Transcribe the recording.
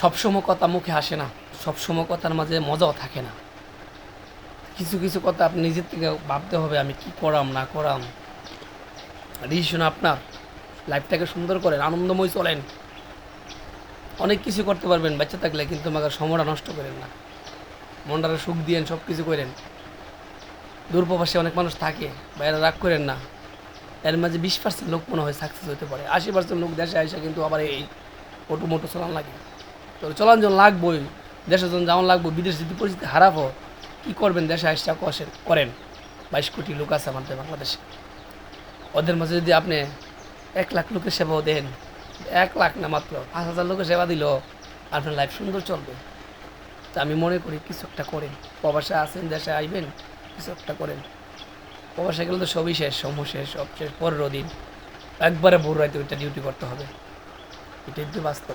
সবসময় কথা মুখে আসে না সবসময় কথার মাঝে মজাও থাকে না। কিছু কিছু কথা আপনি নিজের থেকে ভাবতে হবে, আমি কি করাম, না করাম। ডিসিশন আপনার। লাইফটাকে সুন্দর করেন, আনন্দময় চলেন। অনেক কিছু করতে পারবেন বাচ্চা থাকলে, কিন্তু আমাকে সময়টা নষ্ট করেন না। মনটারে সুখ দিয়েন সব কিছু করেন। দূরপ্রবাসে অনেক মানুষ থাকে বাইরে রাগ করেন না। এর মাঝে বিশ পার্সেন্ট লোক মনে হয় সাকসেস হতে পারে। আশি পার্সেন্ট লোক দেশে আইসা কিন্তু আবার এই, মোটো মোটো চলান লাগে। তো চলান যখন লাগবোই, দেশে যখন যেমন লাগবো, বিদেশ যদি পরিস্থিতি হারাবো কী করবেন দেশে আইসা কষেন করেন। বাইশ কোটি লোক আছে আমাদের বাংলাদেশে। ওদের মাঝে যদি আপনি এক লাখ লোকের সেবাও দেন, এক লাখ না মাত্র, পাঁচ হাজার লোকের সেবা দিল, আপনার লাইফ সুন্দর চলবে। তা আমি মনে করি কিছু একটা করেন। প্রবাসে আছেন, দেশে আইবেন, কিছু একটা করেন। প্রবাসে গেলে তো সবই শেষ, সময় শেষ, সব শেষ পরের দিন। একবারে ভোর রাইতে ওইটা ডিউটি করতে হবে। এটাই তো বাস্তব।